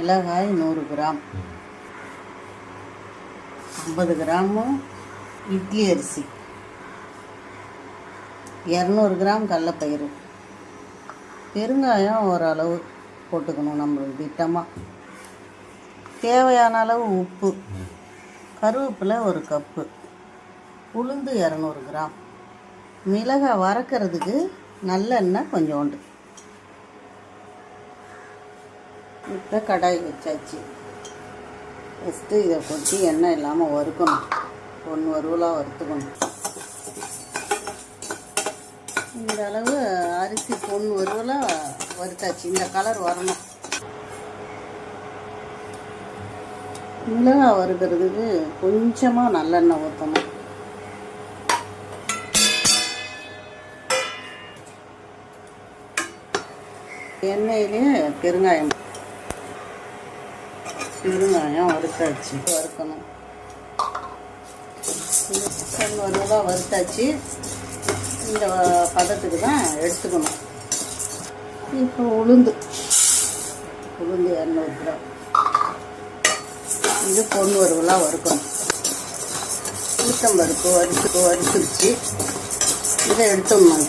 மிளகாய் நூறு கிராம். ஐம்பது கிராமும் இட்லி அரிசி. இரநூறு கிராம் கடலப்பயிறு. பெருங்காயம் ஓரளவு போட்டுக்கணும் நம்மளுக்கு திட்டமாக தேவையான அளவு உப்பு. கருவேப்பிலை ஒரு கப்பு. உளுந்து இரநூறு கிராம். மிளகாய் வறுக்கிறதுக்கு நல்லெண்ணெய் கொஞ்சோண்டு. இப்போ கடாய் வச்சாச்சு. ஃபஸ்ட்டு இதை கொட்டி எண்ணெய் இல்லாமல் வறுக்கணும். ஒன்று வறுவலாக வறுத்துக்கணும். இந்த அளவு அரிசி பொண்ணு வறுவலாக வறுத்தாச்சு. இந்த கலர் வரணும். மிளகாய் வறுக்கிறதுக்கு கொஞ்சமாக நல்லெண்ணெய் ஊற்றணும் எண்ணெயிலே பெருங்காயம் பெருங்காயம் வறுத்தாச்சு. வறுக்கணும். சிக்கன் வறுத்தாச்சு. இந்த பதத்துக்கு தான் எடுத்துக்கணும். இப்போ உளுந்து. உளுந்து இரநூறு கிராம். இது பொண்ணு வறுவலாக வறுக்கணும். உளுத்தம் பருப்பு வறுத்து வறுத்துருச்சு. இதை எடுத்துடணும்.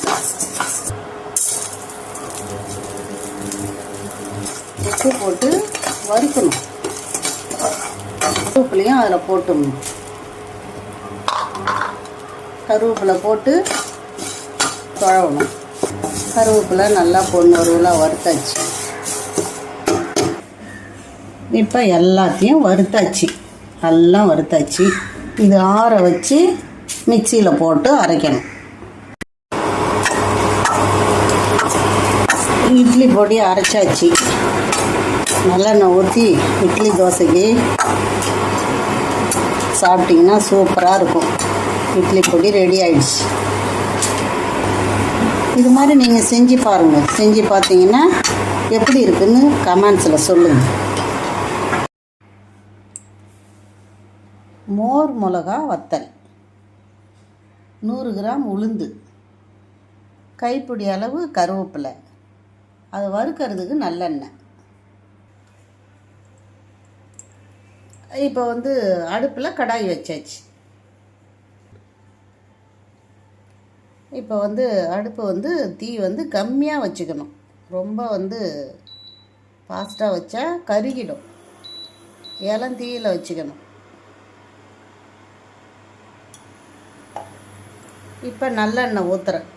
உப்பு போட்டு வறுக்கணும். சூப்புலையும் அதில் போட்டுடணும். கருவேப்பிலை போட்டு தொழவணும். கருவேப்பிலை நல்லா பொண்ணு வறுவலாக வறுத்தாச்சு. இப்போ எல்லாத்தையும் வறுத்தாச்சு. எல்லாம் வறுத்தாச்சு. இது ஆற வச்சு மிக்சியில் போட்டு அரைக்கணும். இட்லி பொடி அரைச்சாச்சு. நல்லெண்ணெய் ஊற்றி இட்லி தோசைக்கு சாப்பிட்டிங்கன்னா சூப்பராக இருக்கும். இட்லி பொடி ரெடி ஆயிடுச்சு. இது மாதிரி நீங்கள் செஞ்சு பாருங்கள் செஞ்சு பார்த்தீங்கன்னா எப்படி இருக்குன்னு கமெண்ட்ஸில் சொல்லுங்கள் மோர் மிளகா வத்தல். நூறு கிராம் உளுந்து. கைப்பிடி அளவு கருவேப்பிலை. அதை வறுக்கிறதுக்கு நல்லெண்ணெய். இப்போ வந்து அடுப்பில் கடாய் வச்சாச்சு. இப்போ வந்து அடுப்பு வந்து தீ வந்து கம்மியாக வச்சுக்கணும். ரொம்ப வந்து ஃபாஸ்ட்டாக வச்சா கருகிடும். ஏலம் தீயில் வச்சுக்கணும். இப்போ நல்லெண்ணெய் ஊற்றுறேன்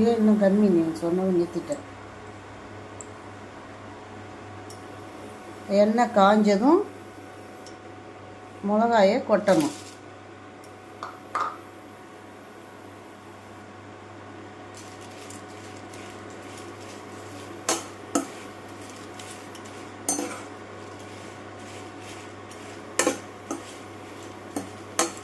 அப்படியே இன்னும் கம்மி நீங்கள் சொன்னது நிறுத்திட்டேன். எண்ணெய் காஞ்சதும் மிளகாயை கொட்டணும்.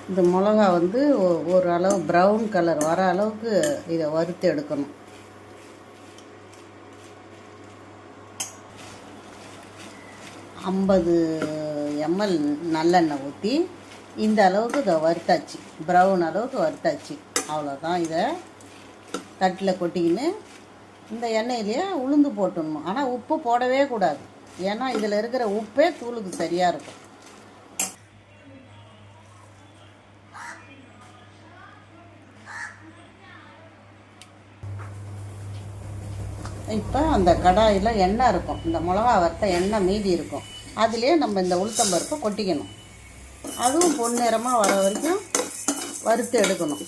இந்த மிளகா வந்து ஒ- ஒரு அளவு ப்ரௌன் கலர் வர அளவுக்கு இதை வறுத்து எடுக்கணும். ஐம்பது எம்எல் நல்லெண்ணெய் ஊற்றி இந்த அளவுக்கு இதை வறுத்தாச்சு. ப்ரௌன் அளவுக்கு வறுத்தாச்சு. அவ்வளோதான் இதை தட்டில் கொட்டிக்கின்னு இந்த எண்ணெயிலேயே உளுந்து போட்டுடணும். ஆனால் உப்பு போடவே கூடாது. ஏன்னா இதில் இருக்கிற உப்பே தூளுக்கு சரியாக இருக்கும். இப்போ அந்த கடாயில் எண்ணெய் இருக்கும். இந்த மிளகா வறுத்த எண்ணெய் மீதி இருக்கும். அதுலேயே நம்ம இந்த உளுத்தம்பருப்பை கொட்டிக்கணும். அதுவும் பொன்னிறமாக வர வரைக்கும் வறுத்து எடுக்கணும்.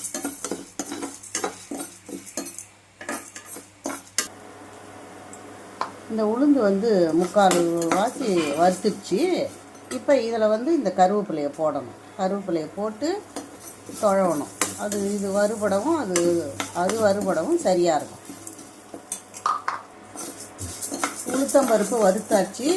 இந்த உளுந்து வந்து முக்கால் வாசி வறுத்துடுச்சு. இப்போ இதில் வந்து இந்த கருவேப்பிலையை போடணும். கருவேப்பிலையை போட்டு தொழவணும். அது இது வறுபடவும் அது அது வறுபடவும் சரியாக இருக்கும். உளுத்தம்பருப்பு வறுத்தாச்சு.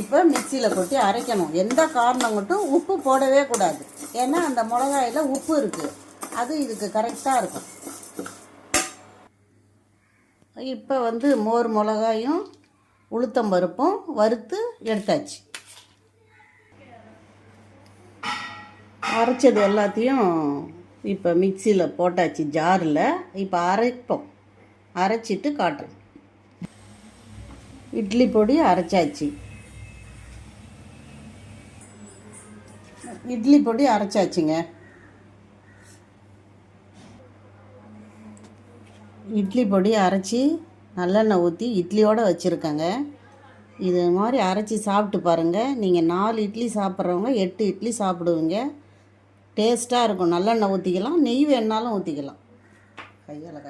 இப்போ மிக்சியில் கொட்டி அரைக்கணும். எந்த காரணம் மட்டும் உப்பு போடவே கூடாது. ஏன்னா அந்த மிளகாயில் உப்பு இருக்குது அது இதுக்கு கரெக்டாக இருக்கும். இப்போ வந்து மோர் மிளகாயும் உளுத்தம்பருப்பும் வறுத்து எடுத்தாச்சு. அரைச்சது எல்லாத்தையும் இப்போ மிக்சியில் போட்டாச்சு ஜாரில். இப்போ அரைப்போம். அரைச்சிட்டு காட்டுறேன் இட்லி பொடி அரைச்சாச்சு. இட்லி பொடி அரைச்சாச்சுங்க. இட்லி பொடி அரைச்சி நல்லெண்ணெய் ஊற்றி இட்லியோடு வச்சுருக்கேங்க. இது மாதிரி அரைச்சி சாப்பிட்டு பாருங்கள் நீங்கள் நாலு இட்லி சாப்பிட்றவங்க எட்டு இட்லி சாப்பிடுவீங்க. டேஸ்ட்டாக இருக்கும். நல்லெண்ணெய் ஊற்றிக்கலாம் நெய் வேணாலும் ஊற்றிக்கலாம் கையால்